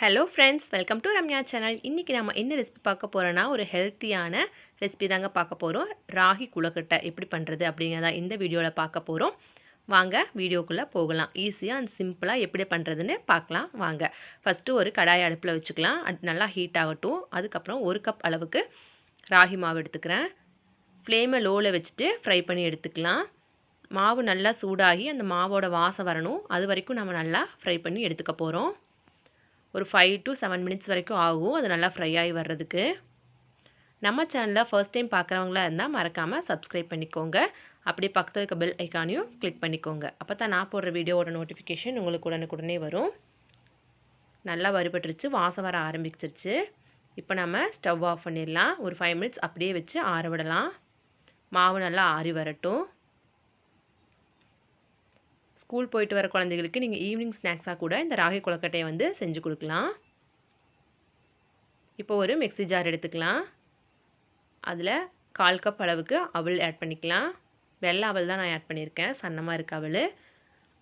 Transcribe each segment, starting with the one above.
Hello friends welcome to Ramya channel இன்றைக்கி நம்ம என்ன ரெசிபி பார்க்க போகிறோன்னா ஒரு ஹெல்த்தியான ரெசிபி தாங்க பார்க்க போகிறோம் ராகி குளக்கட்டை எப்படி பண்ணுறது அப்படிங்கிறதா இந்த வீடியோவில் பார்க்க போகிறோம் வாங்க வீடியோக்குள்ளே போகலாம். ஈஸியாக அண்ட் சிம்பிளாக எப்படி பண்ணுறதுன்னு பார்க்கலாம். வாங்க. ஃபஸ்ட்டு ஒரு கடாய் அடுப்பில் வச்சுக்கலாம். அது நல்லா ஹீட் ஆகட்டும். அதுக்கப்புறம் ஒரு கப் அளவுக்கு ராகி மாவு எடுத்துக்கிறேன். ஃப்ளேமை லோவில் வச்சுட்டு ஃப்ரை பண்ணி எடுத்துக்கலாம். மாவு நல்லா சூடாகி அந்த மாவோட வாசம் வரணும். அது வரைக்கும் நம்ம நல்லா ஃப்ரை பண்ணி எடுத்துக்க போகிறோம் ஒரு ஃபைவ் டு செவன் மினிட்ஸ் வரைக்கும் ஆகும். அது நல்லா ஃப்ரை ஆகி வர்றதுக்கு. நம்ம சேனலில் ஃபர்ஸ்ட் டைம் பார்க்குறவங்களா இருந்தால் மறக்காமல் சப்ஸ்கிரைப் பண்ணிக்கோங்க. அப்படியே பக்கத்தில் இருக்க பெல் ஐக்கானையும் கிளிக் பண்ணிக்கோங்க. அப்போ தான் நான் போடுற வீடியோவோட நோட்டிஃபிகேஷன் உங்களுக்கு உடனுக்குடனே வரும். நல்லா வறுபட்டுருச்சு. வாசம் வர ஆரம்பிச்சிருச்சு. இப்போ நம்ம ஸ்டவ் ஆஃப் பண்ணிடலாம். ஒரு ஃபைவ் மினிட்ஸ் அப்படியே வச்சு ஆற விடலாம். மாவு நல்லா ஆறி வரட்டும். ஸ்கூல் போயிட்டு வர குழந்தைகளுக்கு நீங்கள் ஈவினிங் ஸ்நாக்ஸாக கூட இந்த ராகி கொழுக்கட்டையை வந்து செஞ்சு கொடுக்கலாம். இப்போ ஒரு மிக்ஸி ஜார் எடுத்துக்கலாம். அதில் கால் கப் அளவுக்கு அவல் ஆட் பண்ணிக்கலாம். வெள்ளை அவல் தான் நான் ஆட் பண்ணியிருக்கேன். சன்னமாக இருக்க அவல்.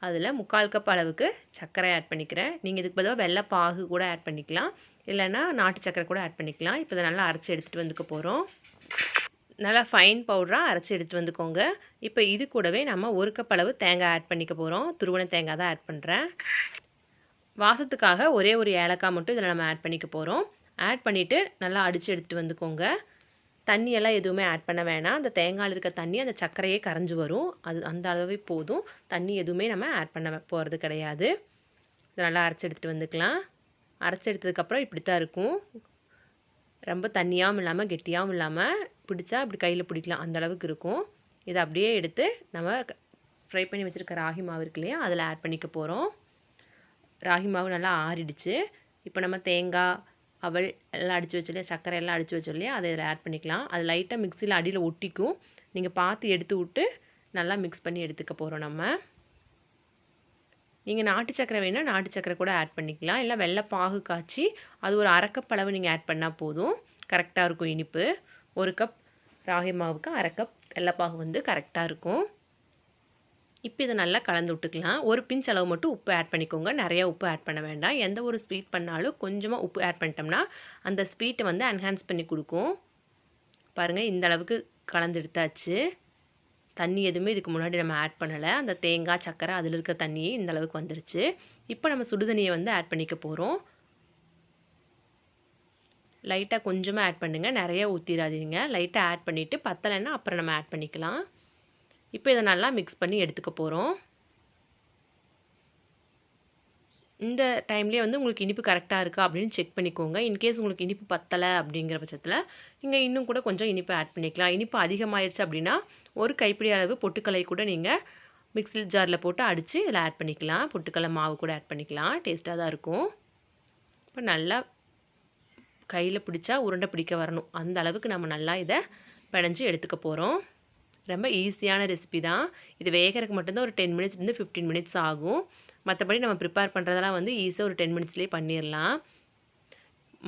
அதில் முக்கால் கப் அளவுக்கு சர்க்கரை ஆட் பண்ணிக்கிறேன். நீங்கள் இதுக்கு பதிலாக வெள்ளை பாகு கூட ஆட் பண்ணிக்கலாம். இல்லைன்னா நாட்டு சர்க்கரை கூட ஆட் பண்ணிக்கலாம். இப்போ இதை நல்லா அரைச்சி எடுத்துகிட்டு வந்துக்க போகிறோம் நல்லா ஃபைன் பவுடராக அரைச்சி எடுத்து வந்துக்கோங்க. இப்போ இது கூடவே நம்ம ஒரு கப் அளவு தேங்காய் ஆட் பண்ணிக்க போகிறோம் துருவண தேங்காய் தான் ஆட் பண்ணுறேன் வாசத்துக்காக ஒரே ஒரு ஏலக்காய் மட்டும் இதில் நம்ம ஆட் பண்ணிக்க போகிறோம் ஆட் பண்ணிவிட்டு நல்லா அடித்து எடுத்துகிட்டு வந்துக்கோங்க. தண்ணியெல்லாம் எதுவுமே ஆட் பண்ண வேணாம். அந்த தேங்காயில் இருக்க தண்ணி அந்த சர்க்கரையே கரைஞ்சி வரும். அது அந்த அளவே போதும். தண்ணி எதுவுமே நம்ம ஆட் பண்ண போகிறது கிடையாது. இதை நல்லா அரைச்சி எடுத்துகிட்டு வந்துக்கலாம். அரைச்சி எடுத்ததுக்கப்புறம் இப்படி தான் இருக்கும். ரொம்ப தண்ணியாகவும் இல்லாமல் கெட்டியாகவும் இல்லாமல் பிடிச்சா இப்படி கையில் பிடிக்கலாம். அந்த அளவுக்கு இருக்கும். இதை அப்படியே எடுத்து நம்ம ஃப்ரை பண்ணி வச்சுருக்க ராகி மாவு இருக்கு இல்லையா? அதில் ஆட் பண்ணிக்க போகிறோம் ராகி மாவு நல்லா ஆறிடுச்சு. இப்போ நம்ம தேங்காய் அவல் எல்லாம் அடித்து வச்சு இல்லையா? சர்க்கரை எல்லாம் அடித்து வச்சோம் இல்லையா? அதை இதில் ஆட் பண்ணிக்கலாம். அது லைட்டாக மிக்சியில் அடியில் ஒட்டிக்கும். நீங்கள் பார்த்து எடுத்து விட்டு நல்லா மிக்ஸ் பண்ணி எடுத்துக்க போகிறோம் நம்ம. நீங்கள் நாட்டு சக்கரை வேணால் நாட்டு சக்கரை கூட ஆட் பண்ணிக்கலாம். இல்லை வெள்ளை பாகு காய்ச்சி அது ஒரு அரைக்கப் அளவு நீங்கள் ஆட் பண்ணால் போதும். கரெக்டாக இருக்கும் இனிப்பு. ஒரு கப் ராகி மாவுக்கு அரை கப் வெள்ளைப்பாகு வந்து கரெக்டாக இருக்கும். இப்போ இதை நல்லா கலந்து விட்டுக்கலாம். ஒரு பிஞ்ச் அளவு மட்டும் உப்பு ஆட் பண்ணிக்கோங்க. நிறையா உப்பு ஆட் பண்ண வேண்டாம். எந்த ஒரு ஸ்வீட் பண்ணாலும் கொஞ்சமாக உப்பு ஆட் பண்ணிட்டோம்னா அந்த ஸ்வீட்டை வந்து என்ஹான்ஸ் பண்ணி கொடுக்கும். பாருங்கள் இந்த அளவுக்கு கலந்து எடுத்தாச்சு. தண்ணி எதுவுமே இதுக்கு முன்னாடி நம்ம ஆட் பண்ணலை. அந்த தேங்காய் சக்கரை அதில் இருக்கிற தண்ணியே இந்த அளவுக்கு வந்துருச்சு. இப்போ நம்ம சுடுதண்ணியை வந்து ஆட் பண்ணிக்க போகிறோம் லைட்டாக கொஞ்சமாக ஆட் பண்ணுங்கள் நிறைய ஊற்றிடாதீங்க லைட்டாக ஆட் பண்ணிவிட்டு பத்தலைன்னா அப்புறம் நம்ம ஆட் பண்ணிக்கலாம். இப்போ இதை நல்லா மிக்ஸ் பண்ணி எடுத்துக்க போகிறோம் இந்த டைம்லேயே வந்து உங்களுக்கு இனிப்பு கரெக்டாக இருக்கா அப்படின்னு செக் பண்ணிக்கோங்க. இன்கேஸ் உங்களுக்கு இனிப்பு பத்தலை அப்படிங்கிற பட்சத்தில் நீங்கள் இன்னும் கூட கொஞ்சம் இனிப்பு ஆட் பண்ணிக்கலாம். இனிப்பு அதிகமாகிடுச்சு அப்படின்னா ஒரு கைப்பிடி அளவு பொட்டுக்கலை கூட நீங்கள் மிக்ஸி ஜாரில் போட்டு அடித்து இதில் ஆட் பண்ணிக்கலாம். பொட்டுக்கலை மாவு கூட ஆட் பண்ணிக்கலாம். டேஸ்ட்டாக தான் இருக்கும். இப்போ நல்லா கையில் பிடிச்சா உருண்டை பிடிக்க வரணும். அந்த அளவுக்கு நம்ம நல்லா இதை பிணைஞ்சு எடுத்துக்க போகிறோம் ரொம்ப ஈஸியான ரெசிபி தான். இது வேகிறதுக்கு மட்டும்தான் ஒரு டென் மினிட்ஸ்லேருந்து ஃபிஃப்டீன் மினிட்ஸ் ஆகும். மற்றபடி நம்ம ப்ரிப்பேர் பண்ணுறதெல்லாம் வந்து ஈஸியாக ஒரு டென் மினிட்ஸ்லேயே பண்ணிடலாம்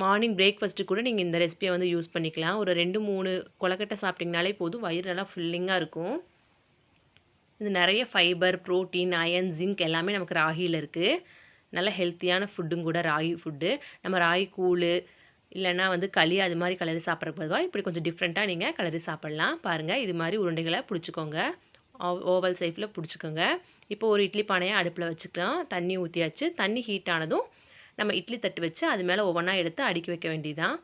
மார்னிங் பிரேக்ஃபாஸ்ட்டு கூட நீங்கள் இந்த ரெசிபியை வந்து யூஸ் பண்ணிக்கலாம். ஒரு ரெண்டு மூணு கொலக்கட்டை சாப்பிட்டிங்கனாலே போதும். வயிறு நல்லா ஃபில்லிங்காக இருக்கும். இது நிறைய ஃபைபர் ப்ரோட்டீன் அயன் ஜிங்க் எல்லாமே நமக்கு ராகியில் இருக்குது நல்ல ஹெல்த்தியான ஃபுட்டும் கூட ராகி ஃபுட்டு நம்ம ராகி கூழ் இல்லைனா வந்து களி அது மாதிரி கலரி சாப்பிட்றதுக்கு பதிவாக இப்படி கொஞ்சம் டிஃப்ரெண்ட்டாக நீங்கள் கலரி சாப்பிட்லாம். பாருங்கள் இது மாதிரி உருண்டைகளை பிடிச்சிக்கோங்க. ஓவல் சைஃபில் பிடிச்சிக்கோங்க. இப்போ ஒரு இட்லி பானையை அடுப்பில் வச்சுக்கலாம். தண்ணி ஊற்றியாச்சு தண்ணி ஹீட் ஆனதும் நம்ம இட்லி தட்டு வச்சு அது மேலே ஒவ்வொன்றா எடுத்து அடுக்கி வைக்க வேண்டியதான்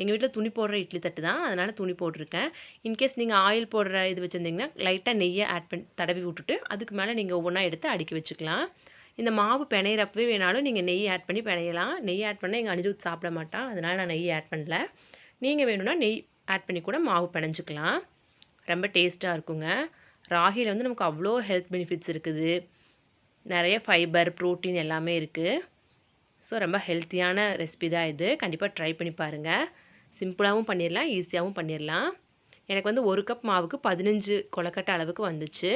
எங்கள் வீட்டில் துணி போடுற இட்லி தட்டு தான். அதனால் துணி போட்டிருக்கேன். இன்கேஸ் நீங்கள் ஆயில் போடுற இது வச்சுருந்தீங்கன்னா லைட்டாக நெய்யை ஆட் பண்ணி தடவி விட்டுட்டு அதுக்கு மேலே நீங்கள் ஒவ்வொன்றா எடுத்து அடுக்கி வச்சுக்கலாம். இந்த மாவு பிணையிறப்பவே வேணாலும் நீங்கள் நெய் ஆட் பண்ணி பிணையலாம். நெய் ஆட் பண்ணால் எங்கள் அனிருத் சாப்பிட மாட்டான். அதனால் நான் நெய் ஆட் பண்ணல. நீங்கள் வேணும்னா நெய் ஆட் பண்ணி கூட மாவு பிணைஞ்சிக்கலாம். ரொம்ப டேஸ்ட்டாக இருக்குங்க. ராகியில் வந்து நமக்கு அவ்வளோ ஹெல்த் பெனிஃபிட்ஸ் இருக்குது. நிறைய ஃபைபர் ப்ரோட்டீன் எல்லாமே இருக்குது ஸோ ரொம்ப ஹெல்த்தியான ரெசிபி தான் இது. கண்டிப்பாக ட்ரை பண்ணி பாருங்கள் சிம்பிளாகவும் பண்ணிடலாம் ஈஸியாகவும் பண்ணிடலாம் எனக்கு வந்து ஒரு கப் மாவுக்கு பதினஞ்சு கொலக்கட்டை அளவுக்கு வந்துச்சு.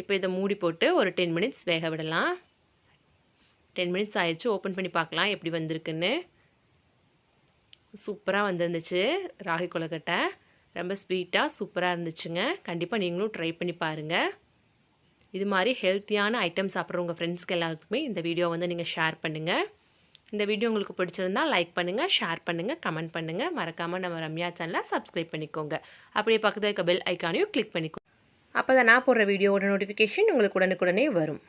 இப்போ இதை மூடி போட்டு ஒரு டென் மினிட்ஸ் வேக விடலாம். டென் மினிட்ஸ் ஆயிடுச்சு ஓப்பன் பண்ணி பார்க்கலாம் எப்படி வந்திருக்குன்னு. சூப்பராக வந்துருந்துச்சு ராகி கொலக்கட்டை ரொம்ப ஸ்வீட்டாக சூப்பராக இருந்துச்சுங்க. கண்டிப்பாக நீங்களும் ட்ரை பண்ணி பாருங்கள் இது மாதிரி ஹெல்த்தியான ஐட்டம் சாப்பிட்ற உங்கள் ஃப்ரெண்ட்ஸ்க்கு எல்லாருக்குமே இந்த வீடியோ வந்து நீங்கள் ஷேர் பண்ணுங்கள் இந்த வீடியோ உங்களுக்கு பிடிச்சிருந்தா லைக் பண்ணுங்கள் ஷேர் பண்ணுங்கள் கமெண்ட் பண்ணுங்கள் மறக்காமல் நம்ம ரம்யா சேனலை சப்ஸ்கிரைப் பண்ணிக்கோங்க. அப்படியே பக்கத்தில் இருக்க பெல் ஐக்கானையும் கிளிக் பண்ணிக்கோங்க அப்போ தான் நான் போடுற வீடியோவோட நோட்டிஃபிகேஷன் உங்களுக்கு உடனுக்குடனே வரும்.